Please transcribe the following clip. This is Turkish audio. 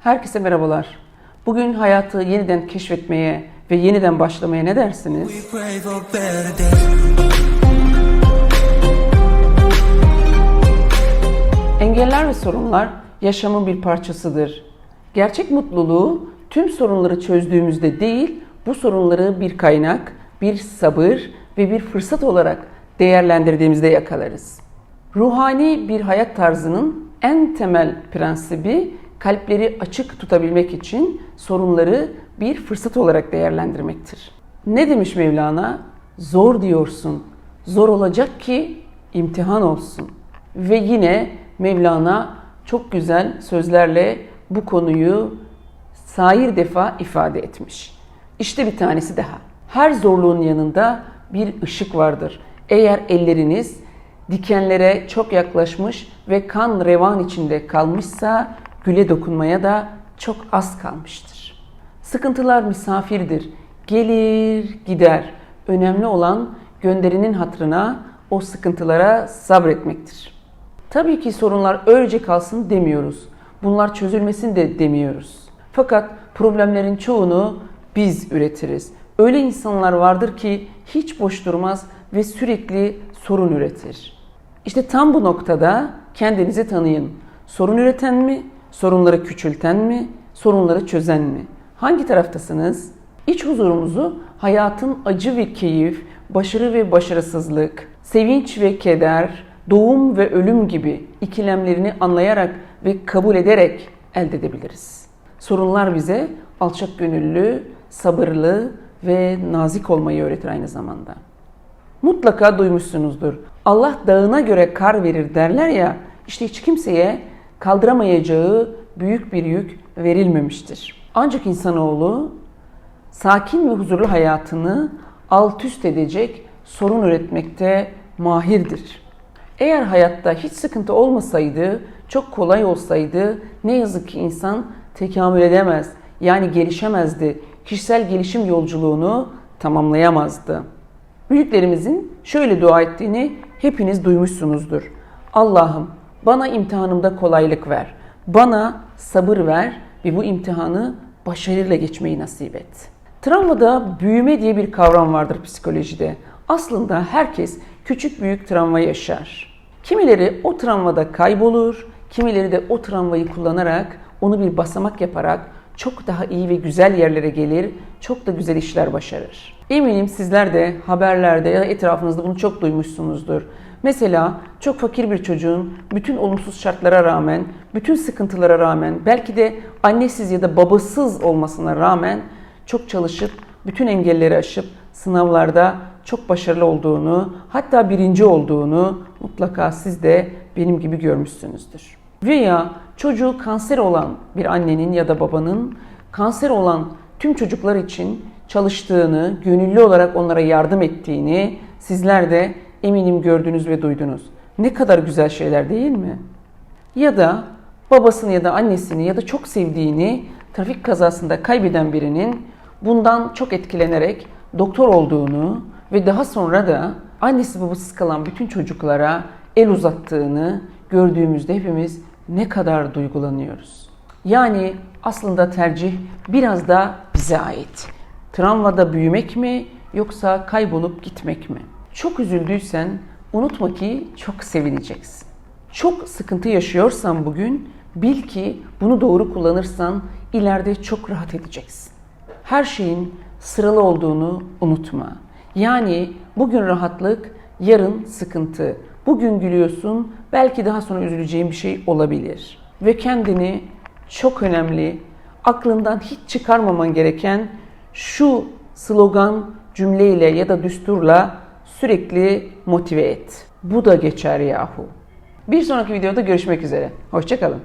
Herkese merhabalar. Bugün hayatı yeniden keşfetmeye ve yeniden başlamaya ne dersiniz? Engeller ve sorunlar yaşamın bir parçasıdır. Gerçek mutluluğu tüm sorunları çözdüğümüzde değil, bu sorunları bir kaynak, bir sabır ve bir fırsat olarak değerlendirdiğimizde yakalarız. Ruhani bir hayat tarzının en temel prensibi kalpleri açık tutabilmek için sorunları bir fırsat olarak değerlendirmektir. Ne demiş Mevlana? Zor diyorsun. Zor olacak ki imtihan olsun. Ve yine Mevlana çok güzel sözlerle bu konuyu sair defa ifade etmiş. İşte bir tanesi daha. Her zorluğun yanında bir ışık vardır. Eğer elleriniz dikenlere çok yaklaşmış ve kan revan içinde kalmışsa güle dokunmaya da çok az kalmıştır. Sıkıntılar misafirdir. Gelir, gider. Önemli olan gönderinin hatırına o sıkıntılara sabretmektir. Tabii ki sorunlar öylece kalsın demiyoruz. Bunlar çözülmesin de demiyoruz. Fakat problemlerin çoğunu biz üretiriz. Öyle insanlar vardır ki hiç boş durmaz ve sürekli sorun üretir. İşte tam bu noktada kendinizi tanıyın. Sorun üreten mi, sorunları küçülten mi, sorunları çözen mi? Hangi taraftasınız? İç huzurumuzu hayatın acı ve keyif, başarı ve başarısızlık, sevinç ve keder, doğum ve ölüm gibi ikilemlerini anlayarak ve kabul ederek elde edebiliriz. Sorunlar bize alçak gönüllü, sabırlı ve nazik olmayı öğretir aynı zamanda. Mutlaka duymuşsunuzdur. Allah dağına göre kar verir derler ya, işte hiç kimseye kaldıramayacağı büyük bir yük verilmemiştir. Ancak insanoğlu sakin ve huzurlu hayatını alt üst edecek sorun üretmekte mahirdir. Eğer hayatta hiç sıkıntı olmasaydı, çok kolay olsaydı ne yazık ki insan tekamül edemez, yani gelişemezdi. Kişisel gelişim yolculuğunu tamamlayamazdı. Büyüklerimizin şöyle dua ettiğini hepiniz duymuşsunuzdur. Allah'ım bana imtihanımda kolaylık ver. Bana sabır ver ve bu imtihanı başarıyla geçmeyi nasip et. Travmada büyüme diye bir kavram vardır psikolojide. Aslında herkes küçük büyük travma yaşar. Kimileri o travmada kaybolur, kimileri de o travmayı kullanarak onu bir basamak yaparak çok daha iyi ve güzel yerlere gelir, çok da güzel işler başarır. Eminim sizler de haberlerde ya da etrafınızda bunu çok duymuşsunuzdur. Mesela çok fakir bir çocuğun bütün olumsuz şartlara rağmen, bütün sıkıntılara rağmen, belki de annesiz ya da babasız olmasına rağmen çok çalışıp bütün engelleri aşıp sınavlarda çok başarılı olduğunu, hatta birinci olduğunu mutlaka siz de benim gibi görmüşsünüzdür. Veya çocuğu kanser olan bir annenin ya da babanın kanser olan tüm çocuklar için çalıştığını, gönüllü olarak onlara yardım ettiğini sizler de eminim gördünüz ve duydunuz. Ne kadar güzel şeyler değil mi? Ya da babasını ya da annesini ya da çok sevdiğini trafik kazasında kaybeden birinin bundan çok etkilenerek doktor olduğunu ve daha sonra da annesi babasız kalan bütün çocuklara el uzattığını gördüğümüzde hepimiz ne kadar duygulanıyoruz. Yani aslında tercih biraz da bize ait. Travmada büyümek mi yoksa kaybolup gitmek mi? Çok üzüldüysen unutma ki çok sevineceksin. Çok sıkıntı yaşıyorsan bugün bil ki bunu doğru kullanırsan ileride çok rahat edeceksin. Her şeyin sıralı olduğunu unutma. Yani bugün rahatlık, yarın sıkıntı. Bugün gülüyorsun, belki daha sonra üzüleceğin bir şey olabilir. Ve kendini çok önemli, aklından hiç çıkarmaman gereken şu slogan cümleyle ya da düsturla sürekli motive et. Bu da geçer yahu. Bir sonraki videoda görüşmek üzere. Hoşçakalın.